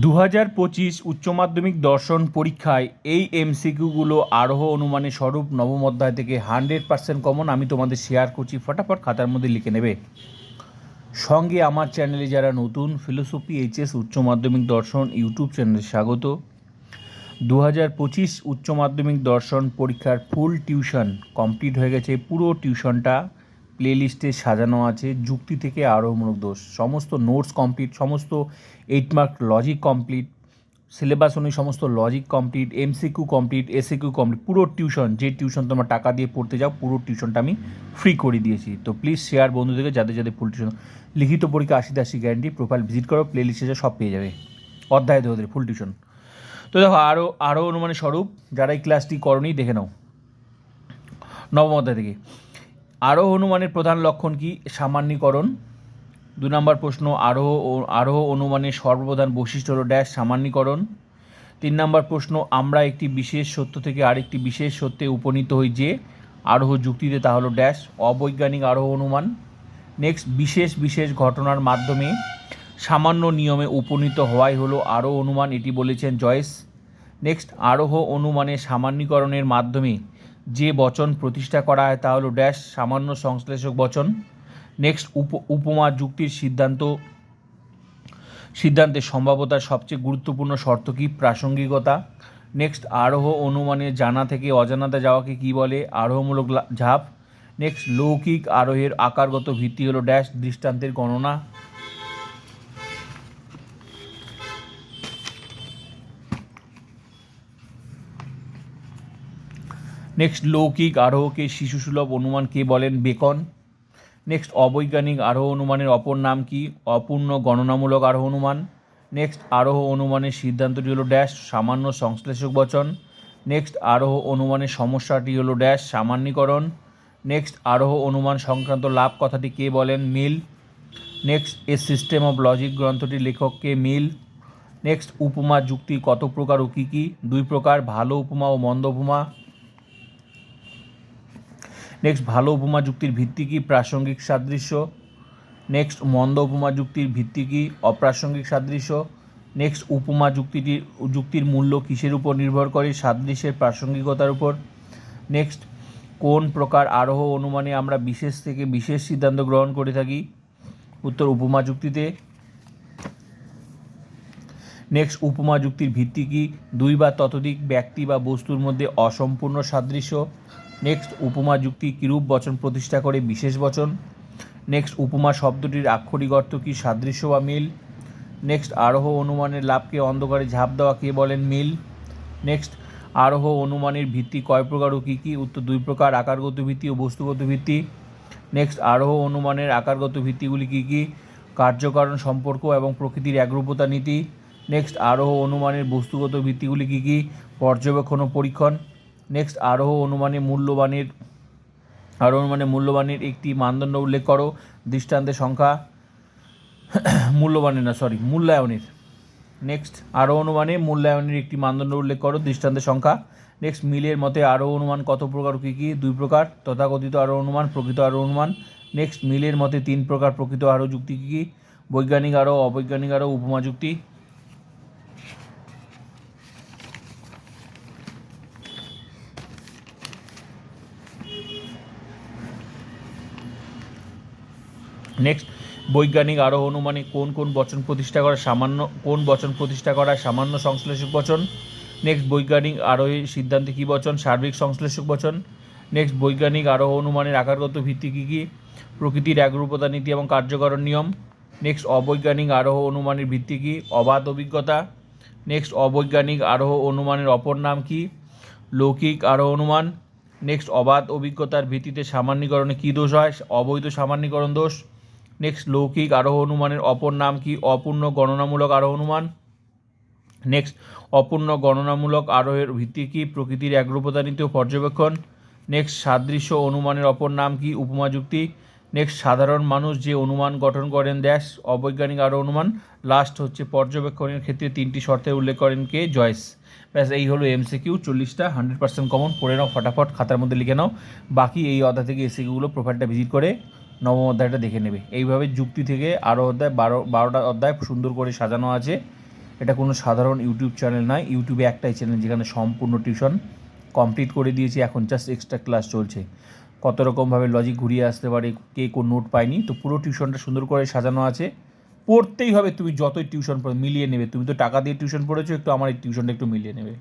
দু হাজার পঁচিশ উচ্চ মাধ্যমিক দর্শন পরীক্ষায় এই এমসিকিউগুলো আরোহ অনুমানের স্বরূপ নবম অধ্যায় থেকে হান্ড্রেড পার্সেন্ট কমন আমি তোমাদের শেয়ার করছি। ফটাফট খাতার মধ্যে লিখে নেবে। সঙ্গে আমার চ্যানেলে যারা নতুন, ফিলোসফি, এইচএস, উচ্চ মাধ্যমিক দর্শন, ইউটিউব চ্যানেলে স্বাগত। দু হাজার পঁচিশ উচ্চ মাধ্যমিক দর্শন পরীক্ষার ফুল টিউশন কমপ্লিট হয়ে গেছে। পুরো টিউশনটা প্লেলিস্টে সাজানো আছে, যুক্তি থেকে আরোহমূলক দোষ। সমস্ত নোটস কমপ্লিট সমস্ত eight mark logic complete syllabus অনুযায়ী সমস্ত logic complete MCQ complete SAQ complete পুরো টিউশন যে টিউশন তোমরা টাকা দিয়ে পড়তে যাও, পুরো টিউশনটা আমি ফ্রি করে দিয়েছি। তো প্লিজ শেয়ার বন্ধুদেরকে যাদের যাদের ফুল টিউশন লিখিত পরীক্ষা আশি আশি গ্যারান্টি প্রোফাইল ভিজিট করো প্লে লিস্টে সব পেয়ে যাবে, অধ্যায় ধরে ফুল টিউশন তো দেখো আরও আরও অনুমানের স্বরূপ, যারা এই ক্লাসটি করনি, দেখে নাও। নবম অধ্যায় থেকে। আরোহ অনুমানের প্রধান লক্ষণ কি? সামান্যীকরণ। দু নম্বর প্রশ্ন, আরোহ আরোহ অনুমানের সর্বপ্রধান বৈশিষ্ট্য হল ড্যাশ সামান্যীকরণ। তিন নম্বর প্রশ্ন, আমরা একটি বিশেষ সত্য থেকে আরেকটি বিশেষ সত্যে উপনীত হই যে আরোহ যুক্তিতে তা হলো ড্যাশ অবৈজ্ঞানিক আরোহ অনুমান। নেক্সট বিশেষ বিশেষ ঘটনার মাধ্যমে সামান্য নিয়মে উপনীত হওয়াই হলো আরও অনুমান, এটি বলেছেন জয়েস। নেক্সট আরোহ অনুমানের সামান্যীকরণের মাধ্যমে যে বচন প্রতিষ্ঠা করা হয় তা হলো ড্যাশ, সামান্য সংশ্লেষক বচন। নেক্সট, উপ উপমা যুক্তির সিদ্ধান্ত। সিদ্ধান্তের সম্ভাব্যতার সবচেয়ে গুরুত্বপূর্ণ শর্ত কি? প্রাসঙ্গিকতা। নেক্সট, আরোহ অনুমানের জানা থেকে অজানাতে যাওয়াকে কি বলে? আরোহমূলক ঝাঁপ। নেক্সট, লৌকিক আরোহের আকারগত ভিত্তি হলো ড্যাশ, দৃষ্টান্তের গণনা। নেক্সট লৌকিক আরোহকে শিশুসুলভ অনুমান কে বলেন? বেকন। নেক্সট অবৈজ্ঞানিক আরোহ অনুমানের অপর নাম কি? অপূর্ণ গণনামূলক আরোহ অনুমান। নেক্সট আরোহ অনুমানের সিদ্ধান্তটি হলো ড্যাশ সামান্য সংশ্লেষক বচন। নেক্সট আরোহ অনুমানের সমস্যাটি হলো ড্যাশ সামান্যীকরণ। নেক্সট আরোহ অনুমান সংক্রান্ত লাভ কথাটি কে বলেন? Mill. Next a system of logic গ্রন্থটির লেখককে মিল। নেক্সট উপমা, যুক্তি কত প্রকার ও কী কী? দুই প্রকার, ভালো উপমা ও মন্দ উপমা। নেক্সট ভালো উপমা যুক্তির ভিত্তি কি? প্রাসঙ্গিক সাদৃশ্য। নেক্সট মন্দ উপমা যুক্তির ভিত্তি কি? অপ্রাসঙ্গিক সাদৃশ্য। নেক্সট উপমা যুক্তিটির যুক্তির মূল্য কিসের উপর নির্ভর করে? সাদৃশ্যের প্রাসঙ্গিকতার উপর। নেক্সট কোন প্রকার আরোহ অনুমানে আমরা বিশেষ থেকে বিশেষ সিদ্ধান্ত গ্রহণ করে থাকি? উত্তর, উপমা যুক্তিতে। নেক্সট উপমা যুক্তির ভিত্তি কি? দুই বা ততোধিক ব্যক্তি বা বস্তুর মধ্যে অসম্পূর্ণ সাদৃশ্য। নেক্সট উপমা যুক্তি কিরূপ বচন প্রতিষ্ঠা করে বিশেষ বচন? নেক্সট উপমা শব্দটির আক্ষরিক অর্থ কী সাদৃশ্য বা মিল? নেক্সট আরোহ অনুমানের লাভকে অন্ধকারে ঝাঁপ দেওয়া কে বলেন মিল? নেক্সট আরোহ অনুমানের ভিত্তি কয় প্রকার ও কী কী? উত্তর দুই প্রকার, আকারগত ভিত্তি ও বস্তুগত ভিত্তি। নেক্সট আরোহ অনুমানের আকারগত ভিত্তিগুলি কী কী? কার্যকারণ সম্পর্ক এবং প্রকৃতির একরূপতা নীতি। নেক্সট আরোহ অনুমানের বস্তুগত ভিত্তিগুলি কী কী? পর্যবেক্ষণ ও পরীক্ষণ। নেক্সট আরোহ অনুমানে মূল্যবানের, আরোহ অনুমানে মূল্যবানের একটি মানদণ্ড উল্লেখ করো। দৃষ্টান্তের সংখ্যা, মূল্যবানের না সরি মূল্যায়নের। নেক্সট আরও অনুমানে মূল্যায়নের একটি মানদণ্ড উল্লেখ করো, দৃষ্টান্তের সংখ্যা। নেক্সট মিলের মতে আরও অনুমান কত প্রকার কী কী? দুই প্রকার, তথাকথিত আরও অনুমান, প্রকৃত আরও অনুমান। নেক্সট মিলের মতে তিন প্রকার, প্রকৃত আরও যুক্তি কী কী? বৈজ্ঞানিক আরও অবৈজ্ঞানিক আরও উপমা যুক্তি। নেক্সট বৈজ্ঞানিক আরও অনুমানে কোন কোন বচন প্রতিষ্ঠা করা সামান্য, কোন বচন প্রতিষ্ঠা করা সামান্য সংশ্লেষক বচন? নেক্সট বৈজ্ঞানিক আরোহের সিদ্ধান্তে কী বচন? সার্বিক সংশ্লেষক বচন? নেক্সট বৈজ্ঞানিক আরোহ অনুমানের আকারগত ভিত্তি কী কী? প্রকৃতির একরূপতা নীতি এবং কার্যকরণ নিয়ম? নেক্সট অবৈজ্ঞানিক আরোহ অনুমানের ভিত্তি কী? অবাধ অভিজ্ঞতা? নেক্সট অবৈজ্ঞানিক আরোহ অনুমানের অপর নাম কি? লৌকিক আরোহ অনুমান? নেক্সট অবাধ অভিজ্ঞতার ভিত্তিতে সামান্যীকরণে কী দোষ হয়? অবৈধ সামান্যীকরণ দোষ? নেক্সট লৌকিক আরোহ অনুমানের অপর নাম কি? অপূর্ণ গণনামূলক আরোহ অনুমান নেক্সট অপূর্ণ গণনামূলক আরোহের ভিত্তি কি? প্রকৃতির একরূপতা নীতি ও পর্যবেক্ষণ? নেক্সট সাদৃশ্য অনুমানের অপর নাম কি? উপমা যুক্তি? নেক্সট সাধারণ মানুষ যে অনুমান গঠন করেন ড্যাশ অবৈজ্ঞানিক আরও অনুমান লাস্ট হচ্ছে পর্যবেক্ষণের ক্ষেত্রে তিনটি শর্তের উল্লেখ করেন কে? জয়েস ব্যাস, এই হলো এমসিকিউ চল্লিশটা হান্ড্রেড পার্সেন্ট কমন পড়ে নাও, ফটাফট, খাতার মধ্যে লিখে নাও। বাকি এই অধ্যায় থেকে এসিকিউগুলো প্রোফাইলটা ভিজিট করে নবম অধ্যায়টা দেখে নেবে। এইভাবে যুক্তি থেকে আরও অধ্যায়, বারো, বারোটা অধ্যায় সুন্দর করে সাজানো আছে। এটা কোনো সাধারণ ইউটিউব চ্যানেল নয়। ইউটিউবে একটাই চ্যানেল যেখানে সম্পূর্ণ টিউশন কমপ্লিট করে দিয়েছি। এখন জাস্ট এক্সট্রা ক্লাস চলছে। কত রকমভাবে লজিক ঘুরিয়ে আসতে পারে, কে কোন নোট পায়নি, তো পুরো টিউশনটা সুন্দর করে সাজানো আছে। পড়তেই হবে, তুমি যতই টিউশন পড়ো, মিলিয়ে নেবে। তুমি তো টাকা দিয়ে টিউশন পড়েছো, একটু আমার এই টিউশনটা একটু মিলিয়ে নেবে।